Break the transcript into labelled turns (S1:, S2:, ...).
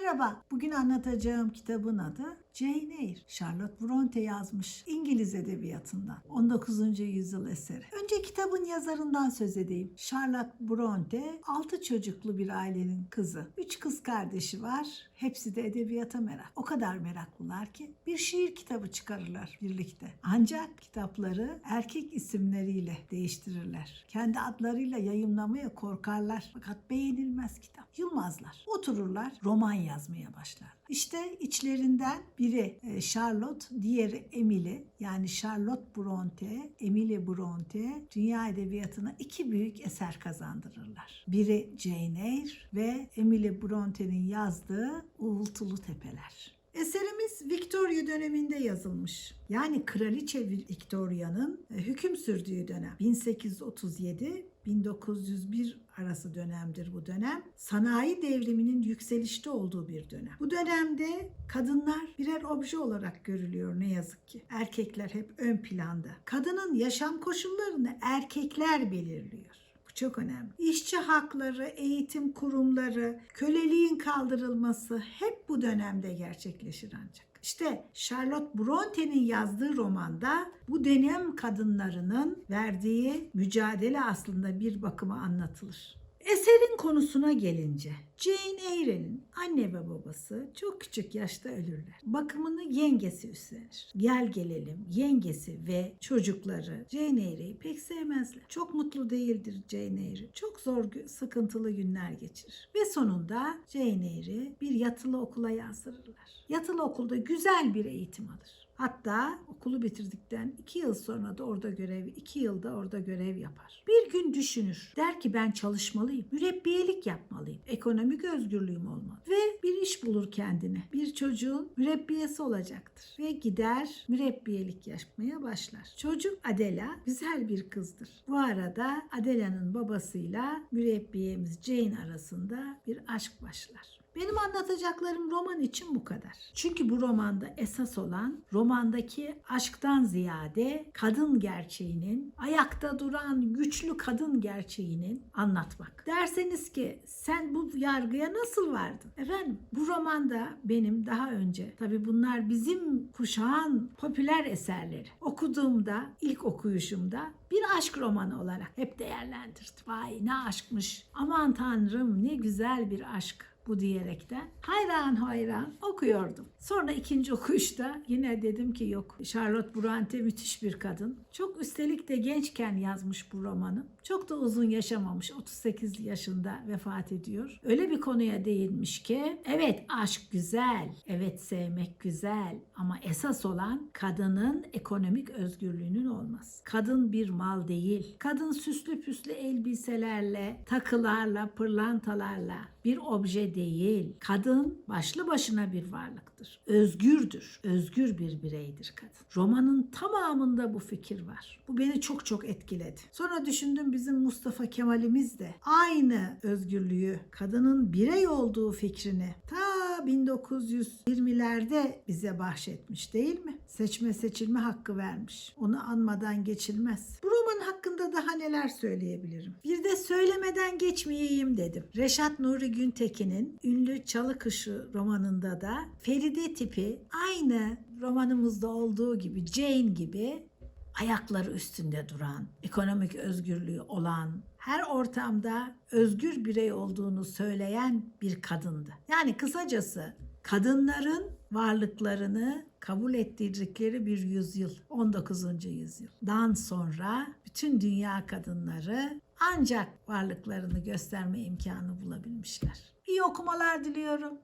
S1: Merhaba, bugün anlatacağım kitabın adı Jane Eyre. Charlotte Bronte yazmış İngiliz edebiyatından. 19. yüzyıl eseri. Önce kitabın yazarından söz edeyim. Charlotte Bronte 6 çocuklu bir ailenin kızı. 3 kız kardeşi var. Hepsi de edebiyata merak. O kadar meraklılar ki bir şiir kitabı çıkarırlar birlikte. Ancak kitapları erkek isimleriyle değiştirirler. Kendi adlarıyla yayımlamaya korkarlar. Fakat beğenilmez kitap. Yılmazlar. Otururlar roman yazmaya başlar. İşte içlerinden biri e, Charlotte, diğeri Emily. Yani Charlotte Bronte, Emily Bronte dünya edebiyatına iki büyük eser kazandırırlar. Biri Jane Eyre ve Emily Bronte'nin yazdığı Uğultulu Tepeler. Eserimiz Victoria döneminde yazılmış. Yani Kraliçe Victoria'nın e, hüküm sürdüğü dönem. 1837 1901 arası dönemdir bu dönem. Sanayi devriminin yükselişte olduğu bir dönem. Bu dönemde kadınlar birer obje olarak görülüyor ne yazık ki. Erkekler hep ön planda. Kadının yaşam koşullarını erkekler belirliyor. Çok önemli. İşçi hakları, eğitim kurumları, köleliğin kaldırılması hep bu dönemde gerçekleşir ancak. İşte Charlotte Bronte'nin yazdığı romanda bu dönem kadınlarının verdiği mücadele aslında bir bakıma anlatılır. Eserin konusuna gelince Jane Eyre'nin anne ve babası çok küçük yaşta ölürler. Bakımını yengesi üstlenir. Gel gelelim yengesi ve çocukları Jane Eyre'yi pek sevmezler. Çok mutlu değildir Jane Eyre. Çok zor, sıkıntılı günler geçirir. Ve sonunda Jane Eyre bir yatılı okula yazdırırlar. Yatılı okulda güzel bir eğitim alır. Hatta okulu bitirdikten iki yıl sonra da orada görev, iki yılda orada görev yapar. Bir gün düşünür. Der ki ben çalışmalıyım. Mürebbiyelik yapmalıyım. Ekonomik özgürlüğüm olmalı. Ve bir iş bulur kendine. Bir çocuğun mürebbiyesi olacaktır. Ve gider mürebbiyelik yapmaya başlar. Çocuk Adela güzel bir kızdır. Bu arada Adela'nın babasıyla mürebbiyemiz Jane arasında bir aşk başlar. Benim anlatacaklarım roman için bu kadar. Çünkü bu romanda esas olan romandaki aşktan ziyade kadın gerçeğinin, ayakta duran güçlü kadın gerçeğinin anlatmak. Derseniz ki sen bu yargıya nasıl vardın? Efendim bu romanda benim daha önce tabii bunlar bizim kuşağın popüler eserleri. Okuduğumda, ilk okuyuşumda bir aşk romanı olarak hep değerlendirdim. Vay ne aşkmış. Aman tanrım ne güzel bir aşk bu diyerekten hayran hayran okuyordum. Sonra ikinci okuyuşta yine dedim ki yok Charlotte Bronte müthiş bir kadın. Çok üstelik de gençken yazmış bu romanı. Çok da uzun yaşamamış. 38 yaşında vefat ediyor. Öyle bir konuya değinmiş ki evet aşk güzel, evet sevmek güzel ama esas olan kadının ekonomik özgürlüğünün olması. Kadın bir mal değil. Kadın süslü püslü elbiselerle, takılarla, pırlantalarla bir obje değil. Kadın başlı başına bir varlıktır. Özgürdür. Özgür bir bireydir kadın. Romanın tamamında bu fikir var. Bu beni çok çok etkiledi. Sonra düşündüm bizim Mustafa Kemal'imiz de aynı özgürlüğü, kadının birey olduğu fikrini ta 1920'lerde bize bahşetmiş değil mi? Seçme seçilme hakkı vermiş. Onu anmadan geçilmez. Bu roman hakkında daha neler söyleyebilirim? Bir de söylemeden geçmeyeyim dedim. Reşat Nuri Güntekin'in ünlü Çalı Kışı romanında da Feride tipi aynı romanımızda olduğu gibi Jane gibi ayakları üstünde duran, ekonomik özgürlüğü olan, her ortamda özgür birey olduğunu söyleyen bir kadındı. Yani kısacası kadınların varlıklarını kabul ettirdikleri bir yüzyıl, 19. yüzyıl. Dan sonra bütün dünya kadınları ancak varlıklarını gösterme imkanı bulabilmişler. İyi okumalar diliyorum.